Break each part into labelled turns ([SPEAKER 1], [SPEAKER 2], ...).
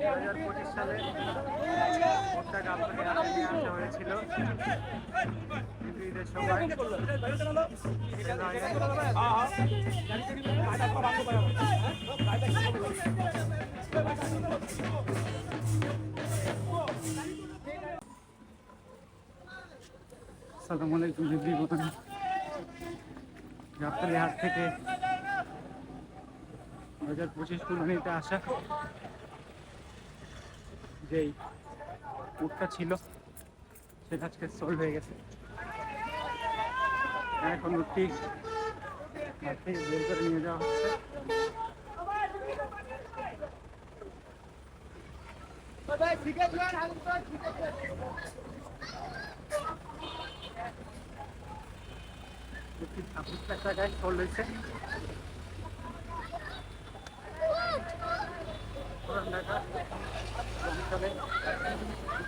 [SPEAKER 1] দুই হাজার পঁচিশ সালে আসা হয়েছিল। কিন্তু ঈদের সময় আসসালামু আলাইকুম হাট থেকে দু হাজার পঁচিশ কুরবানিতে আসা যেই উটটা ছিল সেটা আজকে সোল্ড হয়ে গেছে। এখন উঠটি বের করে নিয়ে যাওয়া হচ্ছে। ছাব্বিশ হয়েছে। পুরান Thank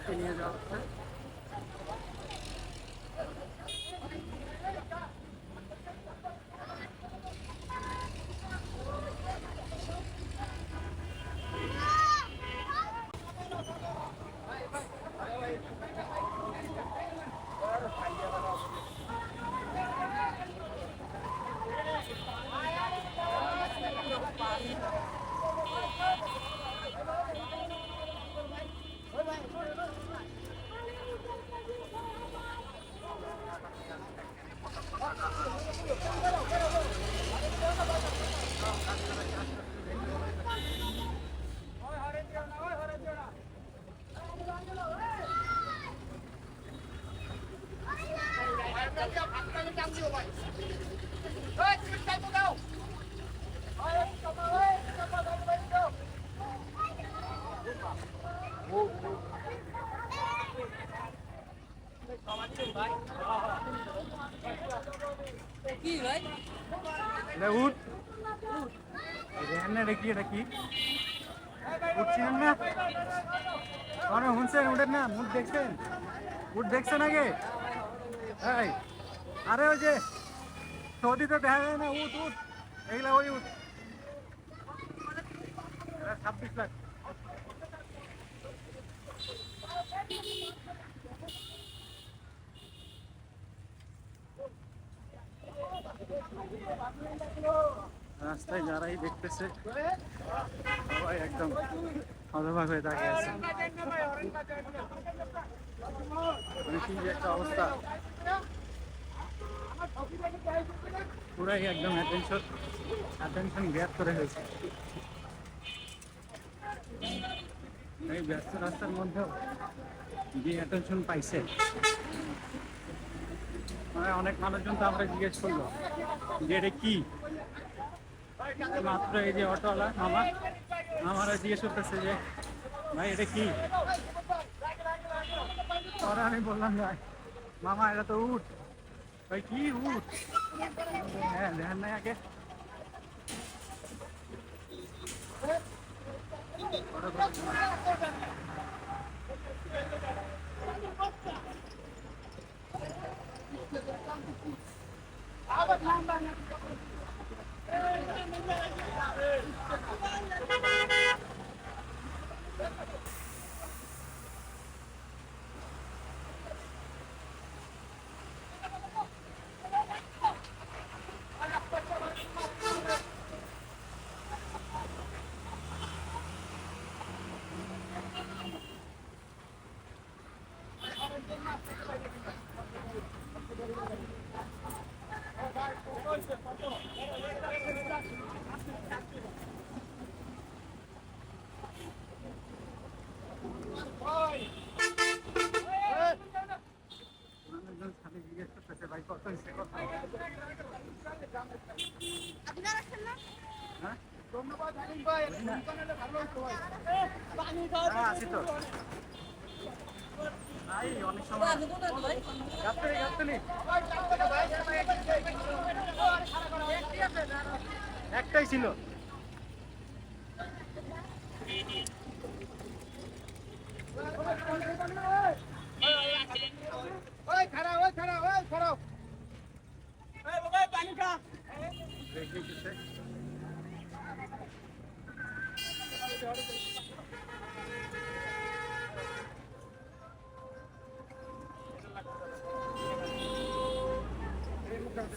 [SPEAKER 1] you.
[SPEAKER 2] কি ভাই
[SPEAKER 1] এটা উঠ রেহান না রেখি এটা কি উঠছিলেন না মানে শুনছেন উঠেন না মুখ দেখছেন উঠ দেখছেন আগে এই আরে ওই যে সৌদিতে দেখা যায় না উঠ উঠ এগুলা ওই উঠ এটা ছাব্বিশ লাখ রাস্তায় যারাই দেখতেছে, সবাই একদম হতবাক হয়ে কি একটা অবস্থা। পুরাই একদম অ্যাটেনশন অ্যাটেনশন গ্যাপ করে হয়েছে এই ব্যস্ত রাস্তার মধ্যেও যে অ্যাটেনশন পাইছে মানে অনেক মানুষজন তো আমরা জিজ্ঞেস করল যে এটা কি? মাত্র এই যে অটোওয়ালা মামা। মামারা জিজ্ঞেস করতেছে যে, ভাই, এটা কি? পরে আমি বললাম, ভাই, মামা, এটা তো উঠ ভাই, কি উঠ হ্যাঁ দেখেন নাই আগে। পরে বললাম, মানুষজন ভাই হয়েছে কত হ্যাঁ। আছি তো নাই অনেক সময় গাবতলি গাবতলি উঠটাই ছিল।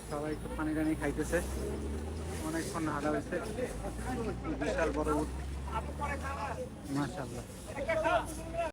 [SPEAKER 1] সবাই একটু পানি টানি খাইতেছে। অনেকক্ষণ হাঁটা হয়েছে। বিশাল বড় উঠ